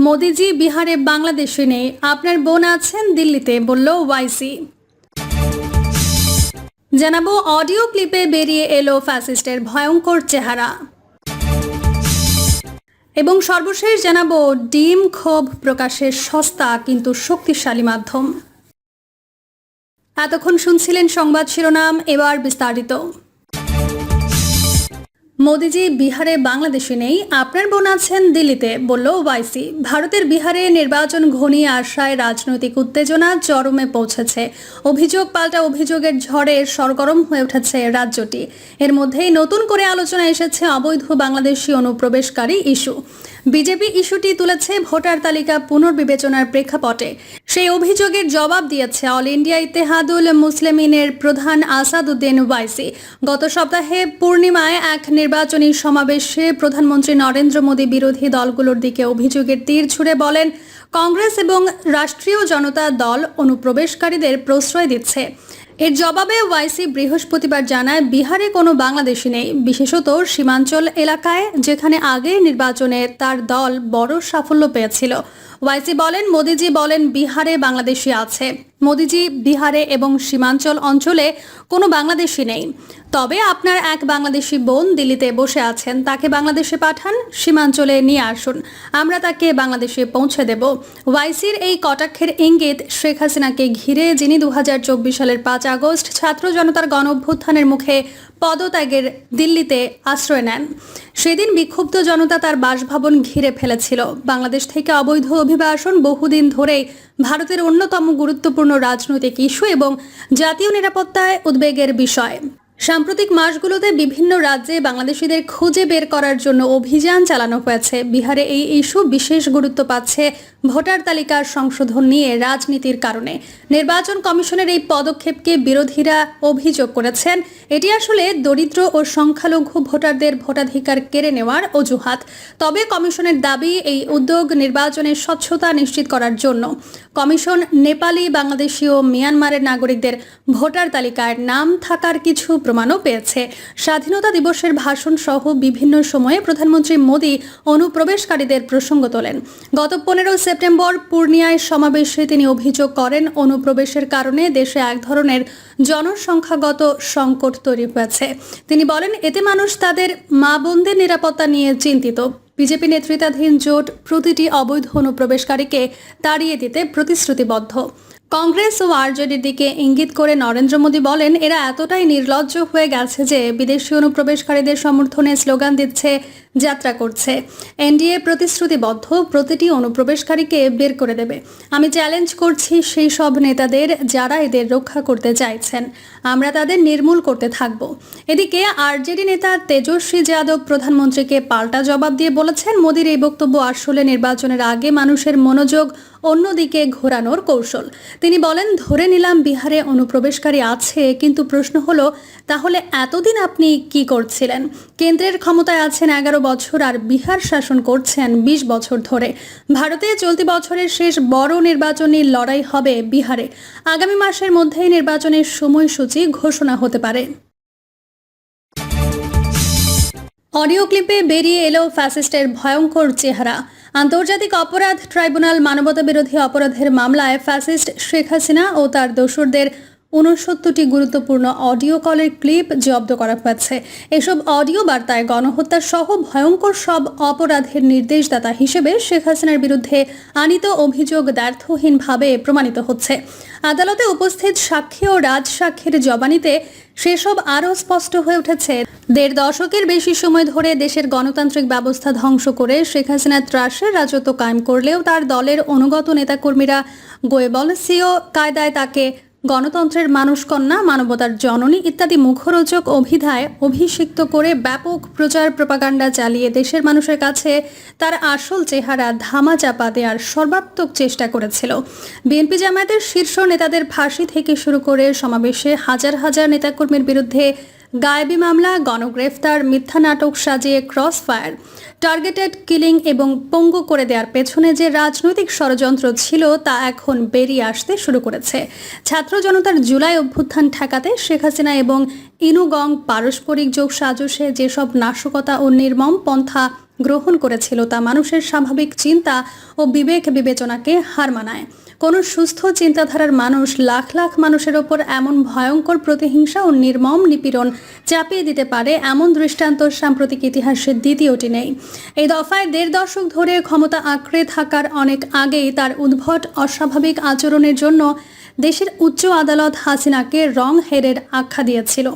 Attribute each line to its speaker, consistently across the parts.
Speaker 1: মোদিজি বিহারে বাংলাদেশে নেই। আপনার বোন আছেন দিল্লিতে, বলল ওয়াইসি। জানাব অডিও ক্লিপে বেরিয়ে এলো ফ্যাসিস্টের ভয়ঙ্কর চেহারা। এবং সর্বশেষ জানাব ডিম ক্ষোভ প্রকাশের সস্তা কিন্তু শক্তিশালী মাধ্যম। এতক্ষণ শুনছিলেন সংবাদ শিরোনাম, এবার বিস্তারিত। মোদিজি বিহারে বাংলাদেশে নেই। আপনার বোন আছেন দিল্লিতে, বলল ওয়াইসি। ভারতের বিহারে নির্বাচন ঘনিয়ে আসায় রাজনৈতিক উত্তেজনা চরমে পৌঁছেছে। অভিযোগ পাল্টা অভিযোগের ঝড়ে সরগরম হয়ে উঠেছে রাজ্যটি। এর মধ্যেই নতুন করে আলোচনা এসেছে অবৈধ বাংলাদেশি অনুপ্রবেশকারী ইস্যু। বিজেপি ইস্যুটি তুলেছে ভোটার তালিকা পুনর্বিবেচনার প্রেক্ষাপটে। সেই অভিযোগের জবাব দিয়েছে অল ইন্ডিয়া ইত্তেহাদুল মুসলিমিনের প্রধান আসাদুদ্দিন ওয়াইসি। গত সপ্তাহে পূর্ণিমায় এক নির্বাচনী সমাবেশে প্রধানমন্ত্রী নরেন্দ্র মোদী বিরোধী দলগুলোর দিকে অভিযোগের তীর ছুড়ে বলেন, কংগ্রেস এবং রাষ্ট্রীয় জনতা দল অনুপ্রবেশকারীদের প্রশ্রয় দিচ্ছে। এর জবাবে ওয়াইসি বৃহস্পতিবার জানায়, বিহারে কোনো বাংলাদেশি নেই। বিশেষত সীমাঞ্চল এলাকায়, যেখানে আগে নির্বাচনে তার দল বড় সাফল্য পেয়েছিল। ওয়াইসি বলেন, মোদিজি বলেন, বিহারে বাংলাদেশি আছে। মোদিজি বিহারে এবং সীমাঞ্চল অঞ্চলে কোনো বাংলাদেশি নেই। তবে আপনার এক বাংলাদেশি বোন দিল্লিতে বসে আছেন, তাকে বাংলাদেশে পাঠান, সীমাঞ্চলে নিয়ে আসুন। আমরা তাকে বাংলাদেশে পৌঁছে দেব। ওয়াইসির এই কটাক্ষের ইঙ্গিত, শেখ হাসিনাকে ঘিরে যিনি দু হাজার চব্বিশ সালের পাঁচ আগস্ট ছাত্র জনতার গণ অভ্যুত্থানের মুখে পদত্যাগের দিল্লিতে আশ্রয় নেন। সেদিন বিক্ষুব্ধ জনতা তার বাসভবন ঘিরে ফেলেছিল। বাংলাদেশ থেকে অবৈধ অভিবাসন বহুদিন ধরেই ভারতের অন্যতম গুরুত্বপূর্ণ রাজনৈতিক ইস্যু এবং জাতীয় নিরাপত্তায় উদ্বেগের বিষয়। সাম্প্রতিক মাসগুলোতে বিভিন্ন রাজ্যে বাংলাদেশিদের খুঁজে বের করার জন্য অভিযান চালানো হয়েছে। বিহারে এই ইস্যু বিশেষ গুরুত্ব পাচ্ছে ভোটার তালিকার সংশোধন নিয়ে রাজনীতির কারণে। নির্বাচন কমিশনের এই পদক্ষেপকে বিরোধীরা অভিযোগ করেছেন। এটি আসলে দরিদ্র ও সংখ্যালঘু ভোটারদের ভোটাধিকার কেড়ে নেওয়ার অজুহাত। তবে কমিশনের দাবি, এই উদ্যোগ নির্বাচনের স্বচ্ছতা নিশ্চিত করার জন্য। কমিশন নেপালি, বাংলাদেশি ও মিয়ানমারের নাগরিকদের ভোটার তালিকায় নাম থাকার কিছু প্রমাণও পেয়েছে। স্বাধীনতা দিবসের ভাষণ সহ বিভিন্ন সময়ে প্রধানমন্ত্রী মোদী অনুপ্রবেশকারীদের প্রসঙ্গ তোলেন। গত পনেরো সেপ্টেম্বর পূর্ণিয়ায় সমাবেশে তিনি অভিযোগ করেন, অনুপ্রবেশের কারণে দেশে এক ধরনের জনসংখ্যাগত সংকট তৈরি হয়েছে। তিনি বলেন, এতে মানুষ তাদের মা বোনদের নিরাপত্তা নিয়ে চিন্তিত। বিজেপি নেতৃত্বাধীন জোট প্রতিটি অবৈধ অনুপ্রবেশকারীকে তাড়িয়ে দিতে প্রতিশ্রুতিবদ্ধ। কংগ্রেস ও আরজেডির দিকে ইঙ্গিত করে নরেন্দ্র মোদী বলেন, এরা এতটাই নির্লজ্জ হয়ে গেছে যে বিদেশি অনুপ্রবেশকারীদের সমর্থনে স্লোগান দিচ্ছে যাত্রা করছে। এনডিএ প্রতিশ্রুতিবদ্ধ, প্রতিটি অনুপ্রবেশকারীকে বের করে দেবে। আমি চ্যালেঞ্জ করছি সেই সব নেতাদের যারা এদের রক্ষা করতে চাইছেন। আমরা তাদের নির্মূল করতে থাকব। এদিকে আরজেডি নেতা তেজস্বী যাদব প্রধানমন্ত্রীকে পাল্টা জবাব দিয়ে বলেছেন, মোদীর এই বক্তব্য আসলে নির্বাচনের আগে মানুষের মনোযোগ অন্যদিকে ঘোরানোর কৌশল। তিনি বলেন, ধরে নিলাম বিহারে অনুপ্রবেশকারী আছে, কিন্তু প্রশ্ন হলো, তাহলে এতদিন আপনি কি করছিলেন? কেন্দ্রের ক্ষমতায় আছেন এগারো বছর আর বিহার শাসন করছেন ২০ বছর ধরে। ভারতে চলতি বছরের শেষ বড় নির্বাচনী লড়াই হবে বিহারে। আগামী মাসের মধ্যেই নির্বাচনের সময়সূচি ঘোষণা হতে পারে। অডিও ক্লিপে বেরিয়ে এলো ফ্যাসিস্টের ভয়ঙ্কর চেহারা। আন্তর্জাতিক অপরাধ ট্রাইব্যুনাল মানবতা বিরোধী অপরাধের মামলায় ফ্যাসিস্ট শেখ হাসিনা ও তার দোসরদের উনসত্তরটি গুরুত্বপূর্ণ অডিও কলের ক্লিপ জব্দ করা হয়েছে। এসব অডিও বার্তায় গণহত্যা সহ ভয়ঙ্কর সব অপরাধের নির্দেশদাতা হিসেবে শেখ হাসিনার বিরুদ্ধে আনিত অভিযোগ দ্ব্যর্থহীনভাবে প্রমাণিত হচ্ছে। আদালতে উপস্থিত সাক্ষী ও রাজসাক্ষীর জবানিতে সেসব আরও স্পষ্ট হয়ে উঠেছে। দেড় দশকের বেশি সময় ধরে দেশের গণতান্ত্রিক ব্যবস্থা ধ্বংস করে শেখ হাসিনা ত্রাসের রাজত্ব কায়েম করলেও তার দলের অনুগত নেতাকর্মীরা গোয়েবল গোয়েবলসীয় কায়দায় তাকে গণতন্ত্রের মানুষকন্যা, মানবতার জননী ইত্যাদি মুখরোচক অভিধায় অভিষিক্ত করে ব্যাপক প্রচার প্রপাগান্ডা চালিয়ে দেশের মানুষের কাছে তার আসল চেহারা ধামা চাপা দেওয়ার সর্বাত্মক চেষ্টা করেছিল। বিএনপি জামায়াতের শীর্ষ নেতাদের ফাঁসি থেকে শুরু করে সমাবেশে হাজার হাজার নেতাকর্মীর বিরুদ্ধে গায়েবী মামলা গণগ্রেফতার, মিথ্যা নাটক সাজিয়ে ক্রস ফায়ার টার্গেটেড কিলিং এবং পঙ্গু করে দেওয়ার পেছনে যে রাজনৈতিক ষড়যন্ত্র ছিল তা এখন বেরিয়ে আসতে শুরু করেছে। ছাত্র জনতার জুলাই অভ্যুত্থান ঠেকাতে শেখ হাসিনা এবং ইনুগং পারস্পরিক যোগ সাজসে যেসব নাশকতা ও নির্মম পন্থা গ্রহণ করেছিল তা মানুষের স্বাভাবিক চিন্তা ও বিবেক বিবেচনাকে হার মানায়। কোনো সুস্থ চিন্তাধারার মানুষ লাখ লাখ মানুষের ওপর এমন ভয়ঙ্কর প্রতিহিংসা ও নির্মম নিপীড়ন চাপিয়ে দিতে পারে এমন দৃষ্টান্ত সাম্প্রতিক ইতিহাসের দ্বিতীয়টি নেই। এই দফায় দেড় দশক ধরে ক্ষমতা আঁকড়ে থাকার অনেক আগেই তার উদ্ভট, অস্বাভাবিক আচরণের জন্য দেশের উচ্চ আদালত হাসিনাকে রং হেরের আখ্যা দিয়েছিল।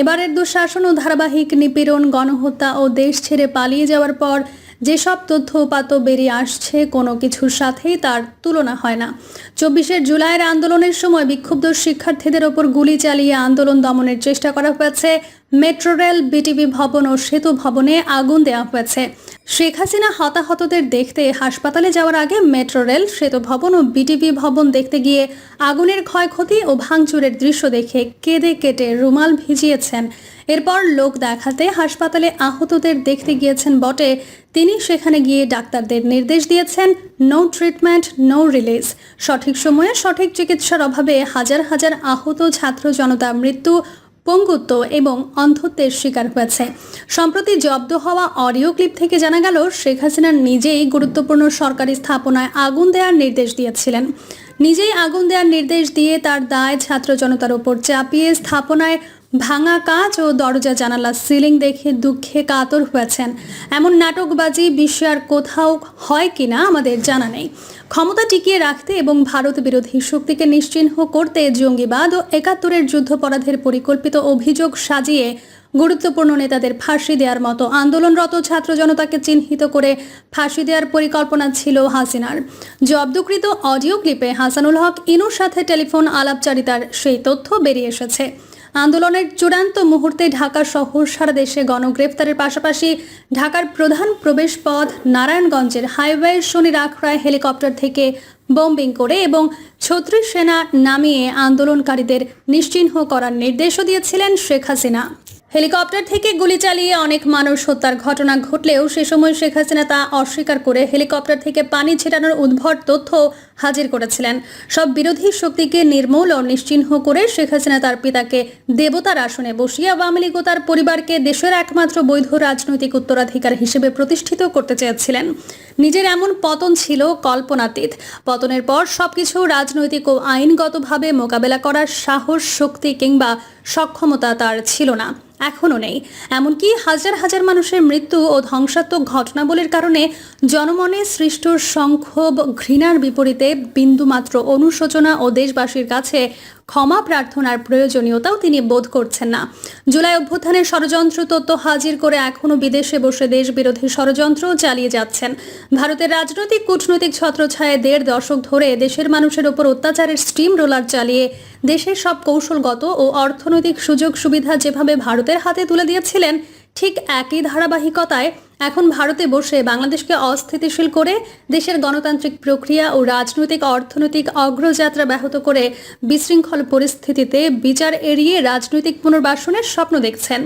Speaker 1: এবারের দুঃশাসন ও ধারাবাহিক নিপীড়ন, গণহত্যা ও দেশ ছেড়ে পালিয়ে যাওয়ার পর যেসব তথ্য উপাত্ত বেরিয়ে আসছে, কোনো কিছুর সাথেই তার তুলনা হয় না। চব্বিশে জুলাইয়ের আন্দোলনের সময় বিক্ষুব্ধ শিক্ষার্থীদের ওপর গুলি চালিয়ে আন্দোলন দমনের চেষ্টা করা হয়েছে। মেট্রো রেল, বিটিভি ভবন ও সেতু ভবনে আগুন দেওয়া হয়েছে। শেখ হাসিনা হতাহতদের দেখতে হাসপাতালে যাওয়ার আগে মেট্রো রেল, সেতু ভবন ও বিটিভি ভবন দেখতে গিয়ে আগুনের ক্ষয়ক্ষতি ও ভাঙচুরের দৃশ্য দেখে কেঁদে কেটে রুমাল ভিজিয়েছেন এরপর লোক দেখাতে হাসপাতালে আহতদের দেখতে গিয়েছেন বটে। তিনি সেখানে গিয়ে ডাক্তারদের নির্দেশ দিয়েছেন নো ট্রিটমেন্ট নো রিলিজ সঠিক সময়ে সঠিক চিকিৎসার অভাবে হাজার হাজার আহত ছাত্র জনতা মৃত্যু, পঙ্গুত্ব এবং অন্ধত্বের শিকার হয়েছে। সম্প্রতি জব্দ হওয়া অডিও ক্লিপ থেকে জানা গেল, শেখ হাসিনা নিজেই গুরুত্বপূর্ণ সরকারি স্থাপনায় আগুন দেওয়ার নির্দেশ দিয়েছিলেন। নিজেই আগুন দেওয়ার নির্দেশ দিয়ে তার দায় ছাত্র জনতার উপর চাপিয়ে স্থাপনায় ভাঙা কাঁচ ও দরজা জানালা সিলিং দেখে দুঃখে কাতর হয়েছেন। এমন নাটকবাজি বিশ্বে আর কোথাও হয় কিনা আমাদের জানা নেই। ক্ষমতা টিকিয়ে রাখতে এবং ভারত বিরোধী শক্তিকে নিশ্চিহ্ন করতে জঙ্গিবাদ ও একাত্তরের যুদ্ধপরাধের পরিকল্পিত অভিযোগ সাজিয়ে গুরুত্বপূর্ণ নেতাদের ফাঁসি দেওয়ার মতো আন্দোলনরত ছাত্র জনতাকে চিহ্নিত করে ফাঁসি দেওয়ার পরিকল্পনা ছিল হাসিনার। জব্দকৃত অডিও ক্লিপে হাসানুল হক ইনুর সাথে টেলিফোন আলাপচারিতার সেই তথ্য বেরিয়ে এসেছে। আন্দোলনের চূড়ান্ত মুহূর্তে ঢাকা শহর সারা দেশে গণগ্রেফতারের পাশাপাশি ঢাকার প্রধান প্রবেশপথ নারায়ণগঞ্জের হাইওয়ে শনির আখড়ায় হেলিকপ্টার থেকে বোম্বিং করে এবং ছত্রিশ সেনা নামিয়ে আন্দোলনকারীদের নিশ্চিহ্ন করার নির্দেশও দিয়েছিলেন শেখ হাসিনা। হেলিকপ্টার থেকে গুলি চালিয়ে অনেক মানুষ হত্যার ঘটনা ঘটলেও সে সময় শেখ হাসিনা তা অস্বীকার করে হেলিকপ্টার থেকে পানি ছেটানোর উদ্ভট তথ্য হাজির করেছিলেন। সব বিরোধী শক্তিকে নির্মূল ও নিশ্চিহ্ন করে শেখ হাসিনা তার পিতাকে দেবতার আসনে বসিয়ে আওয়ামী লীগ ও তার পরিবারকে দেশের একমাত্র বৈধ রাজনৈতিক উত্তরাধিকার হিসেবে প্রতিষ্ঠিত করতে চেয়েছিলেন। নিজের এমন পতন ছিল কল্পনাতীত। পতনের পর সবকিছু রাজনৈতিক ও আইনগতভাবে মোকাবেলা করার সাহস, শক্তি কিংবা সক্ষমতা তার ছিল না। এখনও নেই। এমনকি হাজার হাজার মানুষের মৃত্যু ও ধ্বংসাত্মক ঘটনাবলীর কারণে জনমনে সৃষ্ট সংক্ষোভ ঘৃণার বিপরীতে বিন্দুমাত্র অনুশোচনা ও দেশবাসীর কাছে ক্ষমা প্রার্থনার প্রয়োজনীয়তাও তিনি বোধ করছেন না। জুলাই অভ্যুত্থানের ষড়যন্ত্র তত্ত্ব হাজির করে এখনও বিদেশে বসে দেশ বিরোধী ষড়যন্ত্র চালিয়ে যাচ্ছেন। ভারতের রাজনৈতিক কূটনৈতিক ছত্রছায়ায় দেড় দশক ধরে দেশের মানুষের ওপর অত্যাচারের স্টিম রোলার চালিয়ে দেশের সব কৌশলগত ও অর্থনৈতিক সুযোগ সুবিধা যেভাবে ভারতের হাতে তুলে দিয়েছিলেন ঠিক একই ধারাবাহিকতায় এখন ভারতে বসে বাংলাদেশকে অস্থিতিশীল করে দেশের গণতান্ত্রিক প্রক্রিয়া ও রাজনৈতিক, অর্থনৈতিক অগ্রযাত্রা ব্যাহত করে বিশৃঙ্খল পরিস্থিতিতে বিচার এড়িয়ে রাজনৈতিক পুনর্বাসনের স্বপ্ন দেখছেন।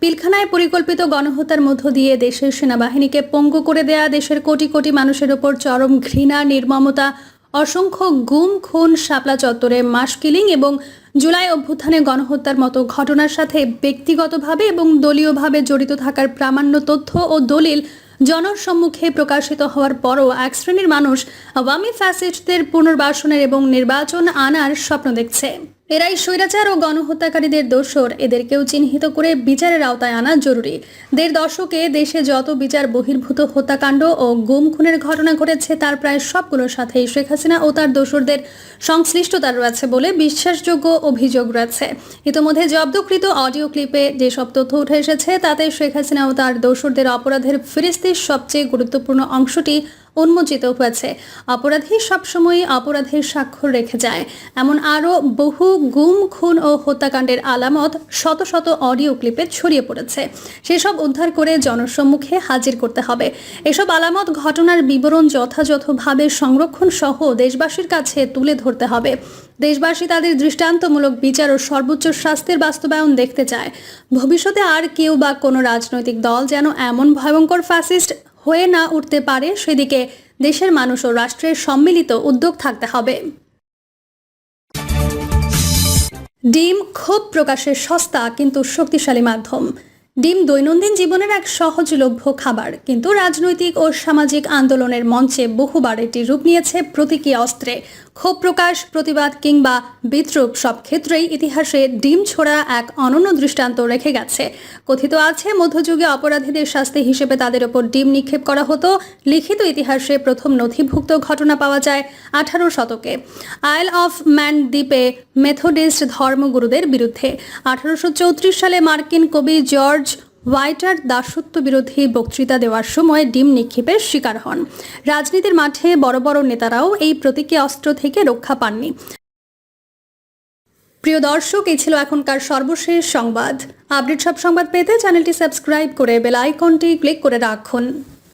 Speaker 1: পিলখানায় পরিকল্পিত গণহত্যার মধ্য দিয়ে দেশের সেনাবাহিনীকে পঙ্গু করে দেয়া দেশের কোটি কোটি মানুষের ওপর চরম ঘৃণা, নির্মমতা অসংখ্য গুম, খুন, শাপলা চত্বরে মাস কিলিং এবং জুলাই অভ্যুত্থানে গণহত্যার মতো ঘটনার সাথে ব্যক্তিগতভাবে এবং দলীয়ভাবে জড়িত থাকার প্রামাণ্য তথ্য ও দলিল জনসম্মুখে প্রকাশিত হওয়ার পরও এক শ্রেণির মানুষ ওয়ামি ফ্যাসিস্টদের পুনর্বাসনের এবং নির্বাচন আনার স্বপ্ন দেখছে। এরাই স্বৈরাচার ও গণহত্যাকারীদের দোষর। এদেরকেও চিহ্নিত করে বিচারের আওতায় আনা জরুরি। দেড় দশকে দেশে যত বিচার বহির্ভূত হত্যাকাণ্ড ও গুম খুনের ঘটনা ঘটেছে, তার প্রায় সবগুলোর সাথেই শেখ হাসিনা ও তার দোসরদের সংশ্লিষ্টতা রয়েছে বলে বিশ্বাসযোগ্য অভিযোগ রয়েছে। ইতোমধ্যে জব্দকৃত অডিও ক্লিপে যেসব তথ্য উঠে এসেছে, তাতে শেখ হাসিনা ও তার দোসরদের অপরাধের ফিরিস্তির সবচেয়ে গুরুত্বপূর্ণ অংশটি উন্মোচিত হয়েছে। অপরাধী সবসময় অপরাধের স্বাক্ষর রেখে যায়। এমন আরও বহু গুম, খুন ও হত্যাকাণ্ডের আলামত শত শত অডিও ক্লিপে ছড়িয়ে পড়েছে। সেসব উদ্ধার করে জনসম্মুখে হাজির করতে হবে। এসব আলামত ঘটনার বিবরণ যথাযথভাবে সংরক্ষণ সহ দেশবাসীর কাছে তুলে ধরতে হবে। দেশবাসী তাদের দৃষ্টান্তমূলক বিচার ও সর্বোচ্চ শাস্তির বাস্তবায়ন দেখতে চায়। ভবিষ্যতে আর কেউ বা কোনো রাজনৈতিক দল যেন এমন ভয়ঙ্কর ফ্যাসিস্ট হয়ে না উঠতে পারে, সেদিকে দেশের মানুষ ও রাষ্ট্রের সম্মিলিত উদ্যোগ থাকতে হবে। ডিম ক্ষোভ প্রকাশের সস্তা কিন্তু শক্তিশালী মাধ্যম। ডিম দৈনন্দিন জীবনের এক সহজলভ্য খাবার। কিন্তু রাজনৈতিক ও সামাজিক আন্দোলনের মঞ্চে বহুবার এটি রূপ নিয়েছে প্রতীকী অস্ত্রে। ক্ষোভ প্রকাশ, প্রতিবাদ কিংবা বিদ্রুপ সব ক্ষেত্রেই ইতিহাসে ডিম ছোড়া এক অনন্য দৃষ্টান্ত রেখে গেছে। কথিত আছে, মধ্যযুগে অপরাধীদের শাস্তি হিসেবে তাদের ওপর ডিম নিক্ষেপ করা হতো। লিখিত ইতিহাসে প্রথম নথিভুক্ত ঘটনা পাওয়া যায় আঠারো শতকে। আইল অফ ম্যান দ্বীপে মেথোডিস্ট ধর্মগুরুদের বিরুদ্ধে। আঠারোশো চৌত্রিশ সালে মার্কিন কবি জর্জ হোয়াইটার দাসত্ব বিরোধী বক্তৃতা দেওয়ার সময় ডিম নিক্ষেপের শিকার হন। রাজনীতির মাঠে বড় বড় নেতারাও এই প্রতীকে অস্ত্র থেকে রক্ষা পাননি। প্রিয় দর্শক, এই ছিল এখনকার সর্বশেষ সংবাদ। আপডেট সব সংবাদ পেতে চ্যানেলটি সাবস্ক্রাইব করে বেল আইকনটি ক্লিক করে রাখুন।